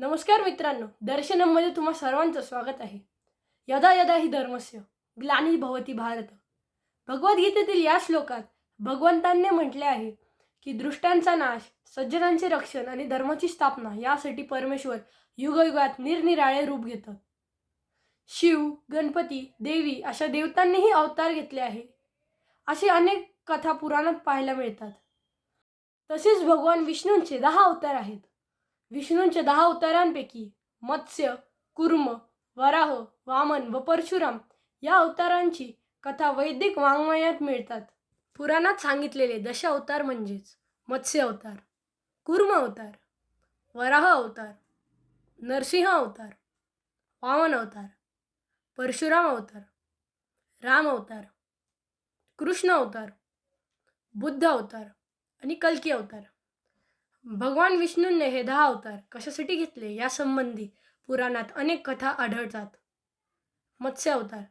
नमस्कार मित्रांनो दर्शनममध्ये तुम्हा सर्वांचं स्वागत आहे. यदा यदा ही धर्मस्य ग्लानी भवती भारत. भगवद्गीतेतील या श्लोकात भगवंतांनी म्हटले आहे की दृष्टांचा नाश सज्जनांचे रक्षण आणि धर्माची स्थापना यासाठी परमेश्वर युगयुगात निरनिराळे रूप घेतात. शिव गणपती देवी अशा देवतांनीही अवतार घेतले आहे. असे अनेक कथा पुराणात पाहायला मिळतात. तसेच भगवान विष्णूंचे दहा अवतार आहेत. विष्णूंच्या दहा अवतारांपैकी मत्स्य कुर्म वराह वामन व परशुराम या अवतारांची कथा वैदिक वाङ्मयात मिळतात. पुराणात सांगितलेले दश अवतार म्हणजेच मत्स्य अवतार कुर्म अवतार वराह अवतार नरसिंह अवतार वामन अवतार परशुराम अवतार राम अवतार कृष्ण अवतार बुद्ध अवतार आणि कल्की अवतार. भगवान विष्णूंनी हे दहा अवतार कशासाठी घेतले यासंबंधी पुराणात अनेक कथा आढळतात. मत्स्य अवतार.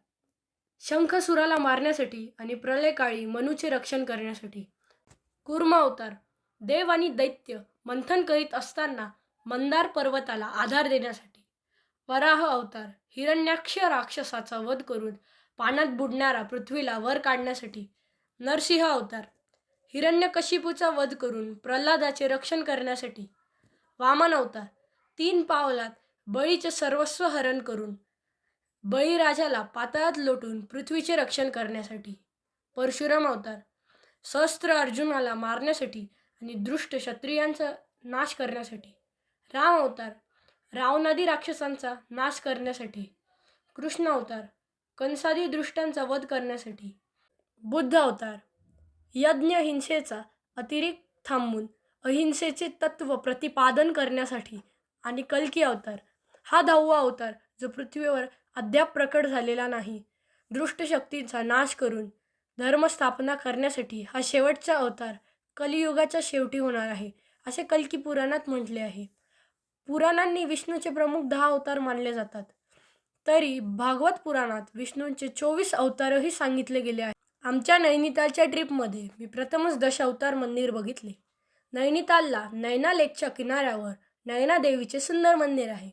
शंखसुराला मारण्यासाठी आणि प्रलयकाळी मनूचे रक्षण करण्यासाठी. कुर्म अवतार. देव आणि दैत्य मंथन करीत असताना मंदार पर्वताला आधार देण्यासाठी. वराह अवतार. हिरण्याक्ष राक्षसाचा वध करून पाण्यात बुडणारा पृथ्वीला वर काढण्यासाठी. नरसिंह अवतार. हिरण्यकशिपूचा वध करून प्रल्हादाचे रक्षण करण्यासाठी वामन अवतार तीन पावलात बळीचे सर्वस्व हरण करून बळीराजाला पाताळात लोटून पृथ्वीचे रक्षण करण्यासाठी परशुराम अवतार सहस्त्र अर्जुनाला मारण्यासाठी आणि दृष्ट क्षत्रियांचा नाश करण्यासाठी राम अवतार रावणादी राक्षसांचा नाश करण्यासाठी कृष्ण अवतार कंसादी दृष्टांचा वध करण्यासाठी बुद्ध अवतार यज्ञ हिंसेचा अतिरिक्त थांबून अहिंसेचे तत्त्व प्रतिपादन करण्यासाठी आणि कल्की अवतार. हा दहावा अवतार जो पृथ्वीवर अद्याप प्रकट झालेला नाही दृष्टशक्तींचा नाश करून धर्मस्थापना करण्यासाठी हा शेवटचा अवतार कलियुगाच्या शेवटी होणार आहे असे कल्की पुराणात म्हटले आहे. पुराणांनी विष्णूचे प्रमुख दहा अवतार मानले जातात. तरी भागवत पुराणात विष्णूंचे चोवीस अवतारही सांगितले गेले आहेत. आमच्या नैनितालच्या ट्रिपमध्ये मी प्रथमच दशावतार मंदिर बघितले. नैनितालला नैना लेकच्या किनाऱ्यावर नैना देवीचे सुंदर मंदिर आहे.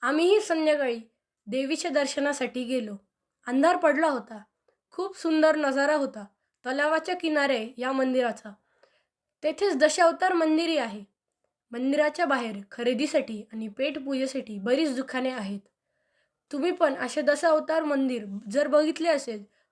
आम्हीही संध्याकाळी देवीच्या दर्शनासाठी गेलो. अंधार पडला होता. खूप सुंदर नजारा होता. तलावाच्या किनारे या मंदिराचा. तेथेच दशावतार मंदिरही आहे. मंदिराच्या बाहेर खरेदीसाठी आणि पेटपूजेसाठी बरीच दुकाने आहेत. तुम्ही पण असे दशावतार मंदिर जर बघितले असेल